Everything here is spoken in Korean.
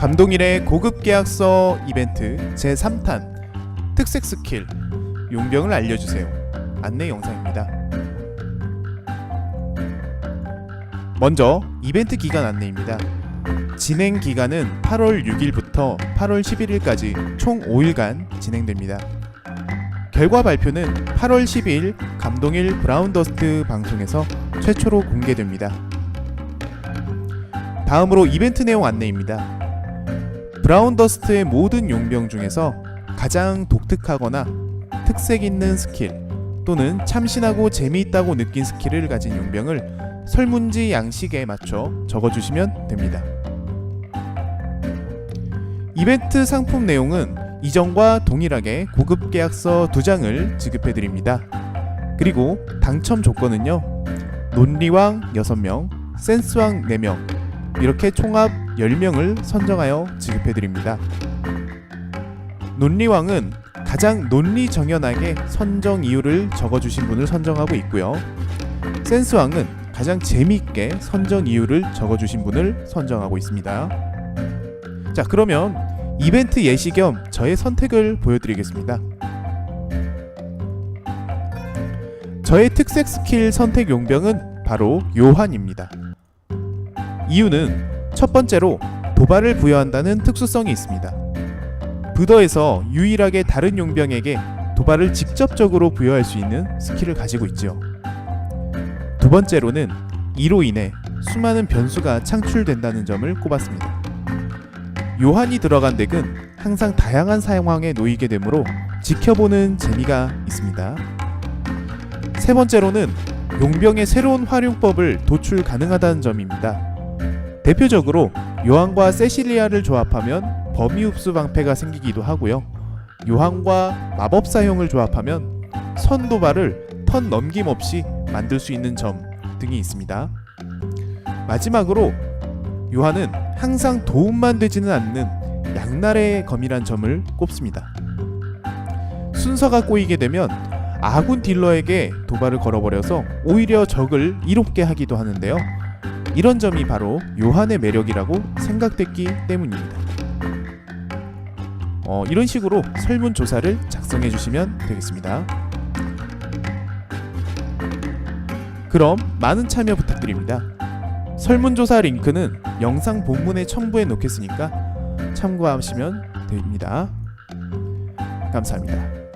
감동일의 고급 계약서 이벤트 제3탄 특색 스킬 용병을 알려주세요 안내 영상입니다. 먼저 이벤트 기간 안내입니다. 진행 기간은 8월 6일부터 8월 11일까지 총 5일간 진행됩니다. 결과 발표는 8월 10일 감동일 브라운더스트 방송에서 최초로 공개됩니다. 다음으로 이벤트 내용 안내입니다. 브라운 더스트의 모든 용병 중에서 가장 독특하거나 특색 있는 스킬 또는 참신하고 재미있다고 느낀 스킬을 가진 용병을 설문지 양식에 맞춰 적어주시면 됩니다. 이벤트 상품 내용은 이전과 동일하게 고급 계약서 두 장을 지급해 드립니다. 그리고 당첨 조건은요. 논리왕 6명, 센스왕 4명, 이렇게 총합 10명을 선정하여 지급해 드립니다. 논리왕은 가장 논리 정연하게 선정 이유를 적어 주신 분을 선정하고 있고요. 센스왕은 가장 재미있게 선정 이유를 적어 주신 분을 선정하고 있습니다. 자, 그러면 이벤트 예시 겸 저의 선택을 보여드리겠습니다. 저의 특색 스킬 선택 용병은 바로 요한입니다. 이유는 첫 번째로 도발을 부여한다는 특수성이 있습니다. 부더에서 유일하게 다른 용병에게 도발을 직접적으로 부여할 수 있는 스킬을 가지고 있죠. 두 번째로는 이로 인해 수많은 변수가 창출된다는 점을 꼽았습니다. 요한이 들어간 덱은 항상 다양한 상황에 놓이게 되므로 지켜보는 재미가 있습니다. 세 번째로는 용병의 새로운 활용법을 도출 가능하다는 점입니다. 대표적으로 요한과 세실리아를 조합하면 범위 흡수 방패가 생기기도 하고요. 요한과 마법 사용을 조합하면 선 도발을 턴 넘김 없이 만들 수 있는 점 등이 있습니다. 마지막으로 요한은 항상 도움만 되지는 않는 양날의 검이란 점을 꼽습니다. 순서가 꼬이게 되면 아군 딜러에게 도발을 걸어버려서 오히려 적을 이롭게 하기도 하는데요. 이런 점이 바로 요한의 매력이라고 생각됐기 때문입니다. 어, 이런 식으로 설문조사를 작성해 주시면 되겠습니다. 그럼 많은 참여 부탁드립니다. 설문조사 링크는 영상 본문에 첨부해 놓겠으니까 참고하시면 됩니다. 감사합니다.